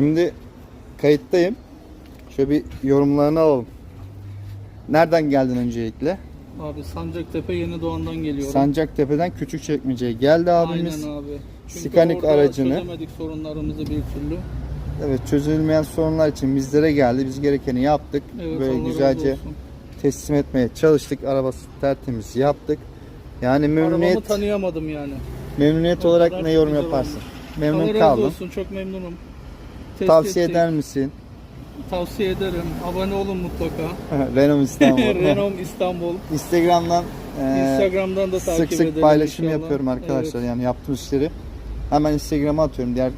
Şimdi kayıttayım. Şöyle bir yorumlarını alalım. Nereden geldin öncelikle? Abi Sancaktepe Yeni Doğan'dan geliyorum. Sancaktepe'den Küçükçekmece'ye geldi abimiz. Aynen abi. Çünkü Sikanik aracını- çözemedik sorunlarımızı bir türlü. Evet çözülmeyen sorunlar için bizlere geldi. Biz gerekeni yaptık. Evet, Böyle Allah güzelce olsun. teslim etmeye çalıştık. Arabası tertemiz yaptık. Yani Arabamı memnuniyet tanıyamadım yani. memnuniyet O olarak ne yorum yaparsın? olmuş. Memnun Allah kaldım. olsun çok memnunum. Test Tavsiye ettik. eder misin? Tavsiye ederim. Abone olun mutlaka. Renault İstanbul. Renault İstanbul. Instagram'dan e, Instagram'dan da takip sık sık edelim paylaşım inşallah. yapıyorum arkadaşlar. Evet. Yani yaptığım işleri hemen Instagram'a atıyorum. Diğer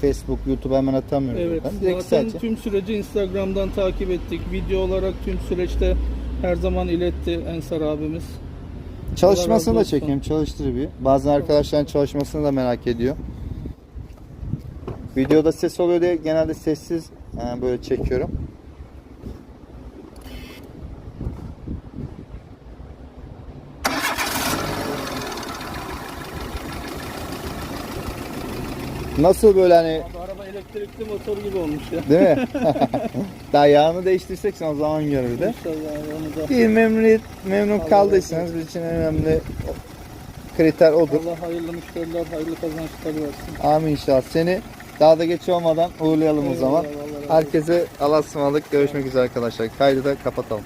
Facebook, YouTube'a hemen atamıyorum. Evet. zaten. Direkt Zaten sadece. tüm süreci Instagram'dan takip ettik. Video olarak tüm süreçte her zaman iletti Ensar abimiz. Çalışmasını da olsun. çekeyim, çalıştır bir. Bazı arkadaşların çalışmasını da merak ediyor. Videoda ses oluyor diye genelde sessiz e, böyle çekiyorum. Nasıl böyle hani Abi araba elektrikli motor gibi olmuş ya. değil mi? Daha yağını değiştirsek o zaman gör bir de. İnşallah onu da. İyi memnuniyet, memnun Allah kaldıysanız bizim için en önemli kriter odur. Allah hayırlı müşteriler, hayırlı kazançlar versin. Amin inşallah. Seni daha da geç olmadan uğurlayalım o zaman. Herkese Allah'a ısmarladık. Görüşmek üzere arkadaşlar. Kaydı da kapatalım.